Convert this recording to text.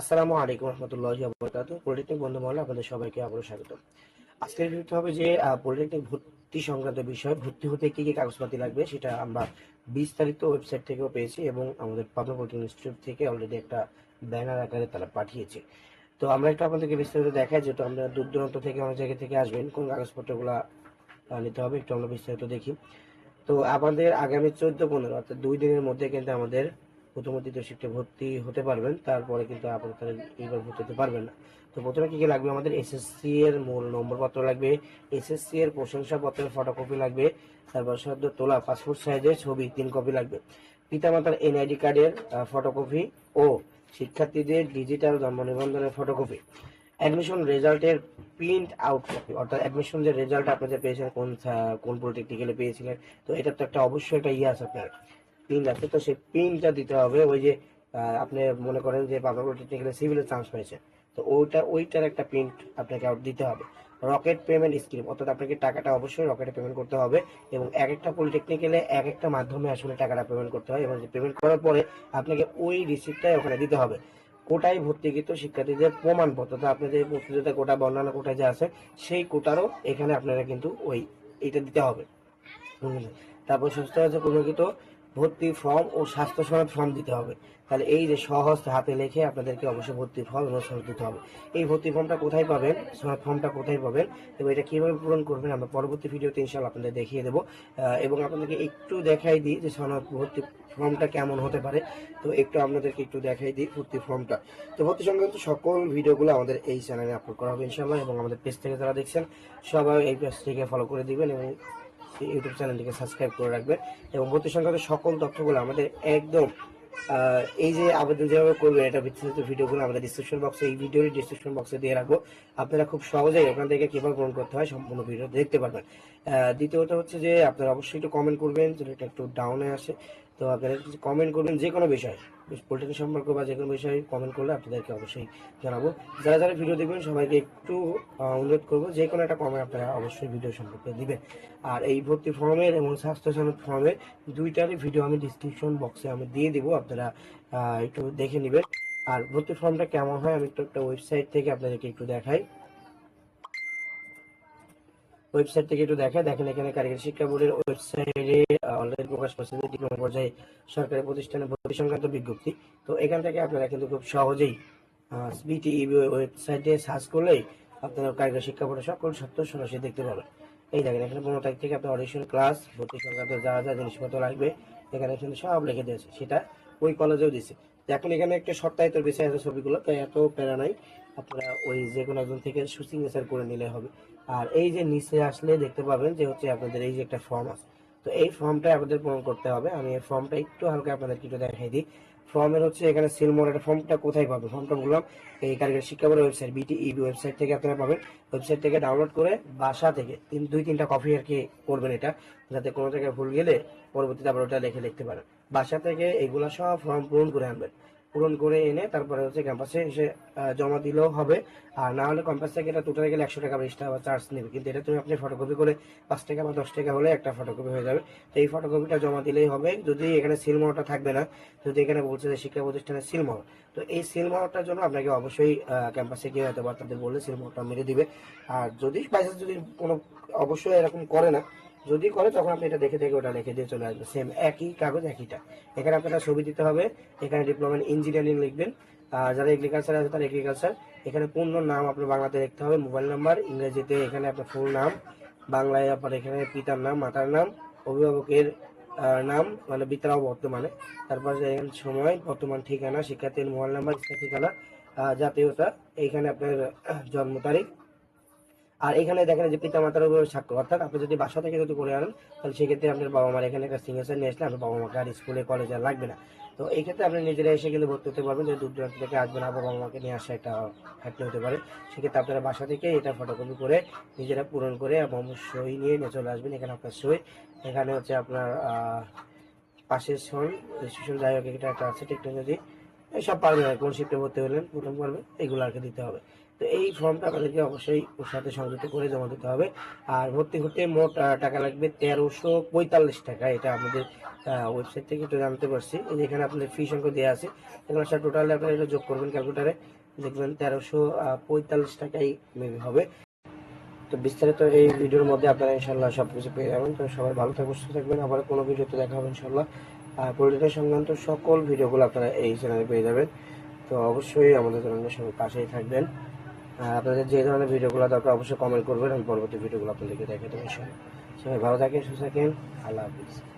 আসসালামু আলাইকুম রহমতুল্লাহ বরকাত পলিটেকনিক বন্ধু মহলে আপনাদের সবাইকে আবারও স্বাগত। আজকের ভিডিওতে হবে যে পলিটেকনিক ভর্তি সংক্রান্ত বিষয়, ভর্তি হতে কি কি কাগজপাতি লাগবে সেটা আমরা বিস্তারিত ওয়েবসাইট থেকেও পেয়েছি এবং আমাদের পাবনা ইনস্টিটিউট থেকে অলরেডি একটা ব্যানার আকারে তারা পাঠিয়েছে। তো আমরা একটু আপনাদেরকে বিস্তারিত দেখাই, যেহেতু আমরা দূর দূরান্ত থেকে অনেক জায়গা থেকে আসবেন, কোন কাগজপত্রগুলো নিতে হবে একটু আমরা বিস্তারিত দেখি। তো আমাদের আগামী চোদ্দ পনেরো, অর্থাৎ দুই দিনের মধ্যে কিন্তু আমাদের প্রথম দ্বিতীয় শিফটে ভর্তি হতে পারবেন, তারপরে কিন্তু আপনারা এইবার ভর্তি হতে পারবেন না। তো প্রথমে কি কি লাগবে? আমাদের এসএসসি এর মূল নম্বরপত্র লাগবে এসএসসি এর প্রশংসাপত্রের ফটোকপি লাগবে, তারপর সদ্য তোলা পাসপোর্ট সাইজের ছবি, তিন কপি লাগবে। পিতামাতার এনআইডি কার্ডের ফটোকপি ও শিক্ষার্থীদের ডিজিটাল জন্ম নিবন্ধনের ফটোকপি অ্যাডমিশন রেজাল্টের প্রিন্ট আউট কপি অর্থাৎ অ্যাডমিশন যে রেজাল্ট আপনি যে পেয়েছেন, কোন কোন পলিটেকনিক্যালে পেয়েছিলেন, তো এটা তো একটা অবশ্যই একটা ইয়ে আছে আপনার। প্রিন্ট আছে তো সেই প্রিন্টটা দিতে হবে। ওই যে আপনি মনে করেন যে বাবা পলিটেকনিক্যালে সিভিলের চান্স পেয়েছে। তো ওইটা, ওইটার একটা প্রিন্ট আপনাকে দিতে হবে। রকেট পেমেন্ট স্কিম অর্থাৎ আপনাকে টাকাটা অবশ্যই রকেটে পেমেন্ট করতে হবে এবং এক একটা পলিটেকনিক্যালে এক একটা মাধ্যমে আসলে টাকাটা পেমেন্ট করতে হয় এবং পেমেন্ট করার পরে আপনাকে ওই রিসিপ্টটাই ওখানে দিতে হবে। কোটায় ভর্তিকৃত শিক্ষার্থীদের প্রমাণপত্র তো আপনাদের প্রস্তুতিতে কোটা বর্ণনা কোটা যে আছে, সেই কোটারও এখানে আপনারা কিন্তু ওই এটা দিতে হবে? তারপর সুস্থ আছে পুনর্কৃত ভর্তি ফর্ম ও স্বাস্থ্য সনদ ফর্ম দিতে হবে। তাহলে এই যে সহজ হাতে লিখে আপনাদেরকে অবশ্যই ভর্তি ফর্ম এবং সনদ দিতে হবে। এই ভর্তি ফর্মটা কোথায় পাবেন, সনদ ফর্মটা কোথায় পাবেন এবং এটা কীভাবে পূরণ করবেন আমরা পরবর্তী ভিডিওতে ইনশাল্লাহ আপনাদের দেখিয়ে দেবো। এবং আপনাদেরকে একটু দেখাই দিই যে সনদ ভর্তি ফর্মটা কেমন হতে পারে। তো একটু আপনাদেরকে একটু দেখাই দিই ভর্তি ফর্মটা। তো ভর্তি সংক্রান্ত সকল ভিডিওগুলো আমাদের এই চ্যানেলে আপলোড করা হবে ইনশাল্লাহ এবং আমাদের পেজ থেকে যারা দেখছেন, সবাই এই পেজ থেকে ফলো করে দিবেন এবং ইউটিউব চ্যানেলটিকে সাবস্ক্রাইব করে রাখবেন এবং ভর্তি সংক্রান্ত সকল তথ্যগুলো আমাদের একদম এই যে আবেদন যেভাবে করবেন, এটা বিস্তারিত ভিডিওগুলো আমাদের ডিসক্রিপশন বক্সে এই ভিডিওর ডিসক্রিপশন বক্সে দিয়ে রাখব। আপনারা খুব সহজেই থেকে কীভাবে গ্রহণ করতে হয় সম্পূর্ণ ভিডিও দেখতে পারবেন। দ্বিতীয়ত হচ্ছে যে আপনারা অবশ্যই একটু কমেন্ট করবেন, যেটা একটু ডাউনে আসে। তো আপনারা কমেন্ট করবেন, যে কোনো বিষয় পলিটিক্যাল সম্পর্ক বা যে কোনো বিষয়ে কমেন্ট করলে আপনাদেরকে অবশ্যই জানাব। যারা যারা ভিডিও দেখবেন, সবাইকে একটু অনুরোধ করব, যে কোনো একটা কমেন্ট আপনারা অবশ্যই ভিডিও সম্পর্কে দিবেন। আর এই ভর্তি ফর্মের এবং স্বাস্থ্য সনদ ফর্মের দুইটারই ভিডিও আমি ডিসক্রিপশন বক্সে আমি দিয়ে দিব, আপনারা একটু দেখে নেবেন। আর ভর্তি ফর্মটা কেমন হয়, আমি একটু একটা ওয়েবসাইট থেকে আপনাদেরকে একটু দেখাই। ওয়েবসাইট থেকে একটু দেখায় দেখেন এখানে কারিগরি শিক্ষা বোর্ডের ওয়েবসাইটে অনলাইন প্রকাশ করছে যে ডিপ্লোমা পর্যায়ে সরকারি প্রতিষ্ঠানে ভর্তি সংক্রান্ত বিজ্ঞপ্তি। তো এখান থেকে আপনারা কিন্তু খুব সহজেই বিটি ওয়েবসাইটে সার্চ করলেই আপনারা কারিগরি শিক্ষা বোর্ডের সকল সত্য সরাসরি দেখতে পাবেন। এই দেখেন, এখানে পনেরো তারিখ থেকে আপনার অডিশন ক্লাস ভর্তি সংক্রান্ত যা যা জিনিসপত্র লাগবে, এখানে কিন্তু সব লিখে দিয়েছে। সেটা ওই কলেজেও দিছে এখন এখানে একটা সপ্তাহিত বিষয় আছে ছবিগুলো, তাই এত প্যারা নাই। আপনারা ওই যে কোনো একজন থেকে সুসিগনেচার করে নিলে হবে। আর এই যে নিচে আসলে দেখতে পাবেন যে হচ্ছে আপনাদের এই যে একটা ফর্ম আছে। তো এই ফর্মটা আপনাদের পূরণ করতে হবে। আমি এই ফর্মটা একটু হালকা আপনাদেরকে একটু দেখাই দিই। ফর্মের হচ্ছে এখানে সিলমোর একটা ফর্মটা কোথায় পাবেন? ফর্মটা বললাম, এই কারিগরি শিক্ষা বোর্ডের ওয়েবসাইট বিটিইবি ওয়েবসাইট থেকে আপনারা পাবেন। ওয়েবসাইট থেকে ডাউনলোড করে বাসা থেকে তিন, দুই, তিনটা কপি আর কি করবেন এটা। যাতে কোনো জায়গায় ভুল গেলে পরবর্তীতে আবার ওটা লিখে লিখতে পারেন। বাসা থেকে এগুলা সব ফর্ম পূরণ করে আনবেন। পূরণ করে এনে তারপরে হচ্ছে ক্যাম্পাসে এসে জমা দিলেও হবে। আর না হলে ক্যাম্পাস থেকে এটা টোটাল গেলে একশো টাকা এক্সট্রা টাকা চার্জ নেবে। কিন্তু এটা তুমি আপনি ফটোকপি করে পাঁচ টাকা বা দশ টাকা হলে একটা ফটোকপি হয়ে যাবে। তো এই ফটোকপিটা জমা দিলেই হবে। যদি এখানে সিলমোহরটা থাকবে না, যদি এখানে বলছে যে শিক্ষা প্রতিষ্ঠানের সিলমোহর, তো এই সিলমোহরটার জন্য আপনাকে অবশ্যই ক্যাম্পাসে গিয়ে হয়তো বা তাদের বললে সিলমোহরটা মেরে দিবে। আর যদি বাইসাস যদি কোনো, অবশ্যই এরকম করে না যদি করে, তখন আপনি এটা দেখে দেখে ওটা লিখে দিয়ে চলে আসবে সেম একই কাগজ, একইটা। এখানে আপনারা ছবি দিতে হবে। এখানে ডিপ্লোমা ইঞ্জিনিয়ারিং লিখবেন। আর যারা এগ্রিকালচার আছে, তারা এগ্রিকালচার এখানে পূর্ণ নাম আপনার বাংলাতে লিখতে হবে। মোবাইল নাম্বার ইংরেজিতে এখানে আপনার ফুল নাম। বাংলায় আপনার এখানে পিতার নাম, মাতার নাম, অভিভাবকের নাম মানে বিতরাও বর্তমানে। তারপর সময়, বর্তমান ঠিকানা, শিক্ষার্থীর মোবাইল নাম্বার ঠিকানা জাতীয়তা এইখানে আপনার জন্ম তারিখ আর এখানে দেখেন যে পিতা মাতার উপর স্বাক্ষর অর্থাৎ আপনি যদি বাসা থেকে যদি করে আনেন, তাহলে সেক্ষেত্রে আপনার বাবা মার এখানে একটা সিগনেচার নিয়ে আসলে আপনার বাবা মাকে আর স্কুলে, কলেজে লাগবে না। তো এই ক্ষেত্রে আপনি নিজেরা এসে কিন্তু ভর্তি হতে পারবেন। যদি দূর দূরান্ত থেকে আসবেন, আবার বাবা মাকে নিয়ে আসা একটা ঘাটতি হতে পারে। সেক্ষেত্রে আপনারা বাসা থেকে এটা ফটোকপি করে নিজেরা পূরণ করে এবং সই নিয়ে নিয়ে চলে আসবেন এখানে আপনার সই। এখানে হচ্ছে আপনার পাশের সই রেজিস্ট্রেশন যাই হোক, এটা একটা আছে টেকনোলজি এইসব পারবেন না, কোন শিফটে ভর্তি হলেন, প্রথম পারবে, এগুলো আর কি দিতে হবে। তো এই ফর্মটা আপনাদেরকে অবশ্যই ওর সাথে সংযুক্ত করে জমা দিতে হবে। আর ভর্তি হতে মোট টাকা লাগবে তেরোশো পঁয়তাল্লিশ টাকা, এটা আমাদের ওয়েবসাইট থেকে একটু জানতে পারছি। এই যে এখানে আপনাদের ফি সংখ্যা দেওয়া আছে, এগুলো সব টোটালি আপনারা এটা যোগ করবেন ক্যালকুলেটারে দেখবেন তেরোশো পঁয়তাল্লিশ টাকাই মেবি হবে। তো বিস্তারিত এই ভিডিওর মধ্যে আপনারা ইনশাল্লাহ সব কিছু পেয়ে যাবেন। তো সবাই ভালো থাকবেন সুস্থ থাকবেন। আবার কোনো ভিডিওতে দেখা হবে ইনশাল্লাহ পলিটিক্যাল সংক্রান্ত সকল ভিডিওগুলো আপনারা এই চ্যানেলে পেয়ে যাবেন। তো অবশ্যই আমাদের চ্যানেলের সঙ্গে পাশেই থাকবেন। আর আপনাদের যে ধরনের ভিডিওগুলো দরকার, অবশ্যই কমেন্ট করবেন। আমি পরবর্তী ভিডিওগুলো আপনাদেরকে দেখে দেবেন সবাই ভালো থাকেন, সুস্থ থাকেন। আল্লাহ হাফিজ।